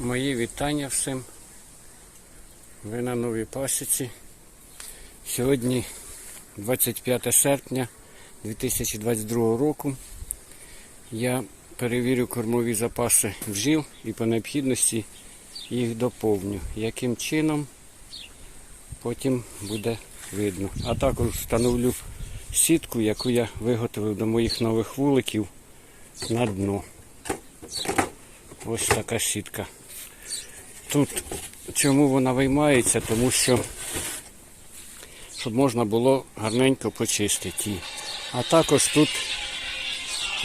Мої вітання всім. Ви на новій пасіці. Сьогодні 25 серпня 2022 року. Я перевірю кормові запаси бджіл і по необхідності їх доповню. Яким чином потім буде видно. А також встановлю сітку, яку я виготовив до моїх нових вуликів на дно. Ось така сітка. Тут чому вона виймається? Тому що щоб можна було гарненько почистити. А також тут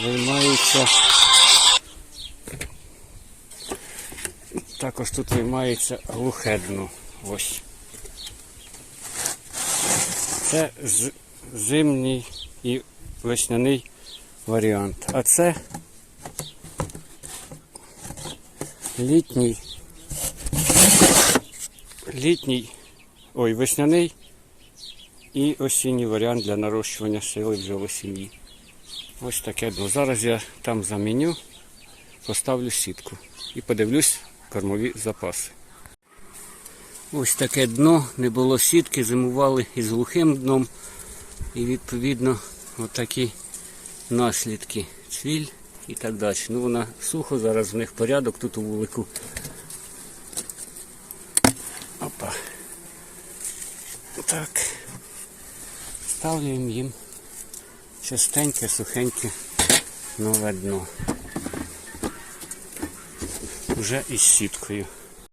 виймається. Також тут виймається глухе дно. Ось. Це зимній і весняний варіант. А це літній, літній, ой, весняний і осінній варіант для нарощування сили бджолосім'ї. Ось таке дно. Зараз я там заміню, поставлю сітку і подивлюсь кормові запаси. Ось таке дно, не було сітки, зимували із глухим дном. І відповідно отакі наслідки. Цвіль і так далі. Ну вона сухо, зараз в них порядок тут у вулику. Опа. Так. Ставлюємо їм чистеньке, сухеньке нове дно. Вже із сіткою.